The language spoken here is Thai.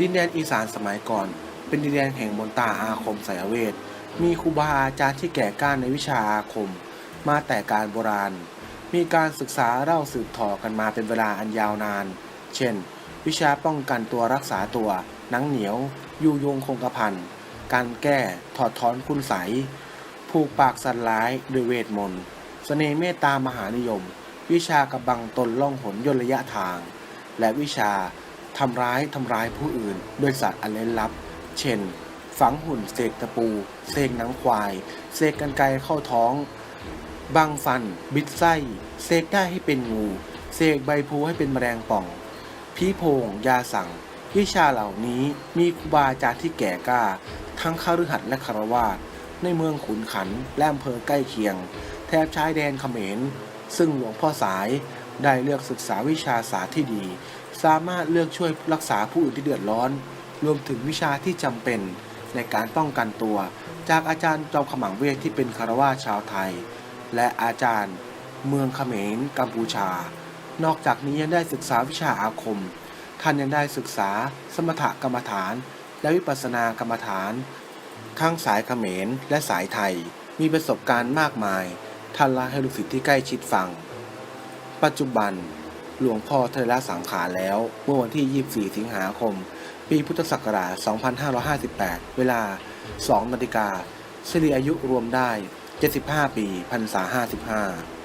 ดินแดนอีสานสมัยก่อน เป็นดินแดนแห่งมนตาอาคมไสยเวท มีครูบาอาจารย์ที่แก่กล้าในวิชาอาคม มาแต่การโบราณ มีการศึกษาเล่าสืบต่อกันมาเป็นเวลาอันยาวนาน เช่น วิชาป้องกันตัวรักษาตัว หนังเหนียว ยูยงคงกระพัน การแก้ ถอดถอนคุณใสผูกปากสันร้ายด้วยเวทมนต์ เสน่ห์เมตตามหานิยม วิชากำบังตนล่องหนยนระยะทาง และวิชา ทำร้ายทำร้ายผู้อื่น ด้วยสัตว์อันเล่นลับ เช่น ฝังหุ่นเสกตะปู เสกหนังควาย เสกกันไกเข้าท้องบังฟัน บิดไส้ เสกได้ให้เป็นงู เสกใบพูให้เป็นแมลงป่องผีโพง ยาสั่ง วิชาเหล่านี้มีครูบาอาจารย์ที่แก่กล้า ทั้งคฤหัสและคารวาสในเมืองขุนขันและอำเภอใกล้เคียง แถบชายแดนเขมร ซึ่งหลวงพ่อสายได้เลือกศึกษาวิชาศาสตร์ที่ดี สามารถเลือกช่วยรักษาผู้อื่นที่เดือดร้อน รวมถึงวิชาที่จำเป็นในการป้องกันตัว จากอาจารย์จอมขมังเวทที่เป็นคารวาชาวไทย และอาจารย์เมืองเขมรกัมพูชา นอกจากนี้ยังได้ศึกษาวิชาอาคม ท่านยังได้ศึกษาสมถกรรมฐาน และวิปัสสนากรรมฐาน ทั้งสายเขมรและสายไทย มีประสบการณ์มากมายท่านเล่าให้ลูกศิษย์ที่ใกล้ชิดฟัง ปัจจุบัน หลวงพ่อเทระสังขารแล้ว เมื่อวันที่ 24 สิงหาคม ปีพุทธศักราช 2558 เวลา 2นาฬิกาสิริอายุรวมได้ 75 ปีพรรษา 55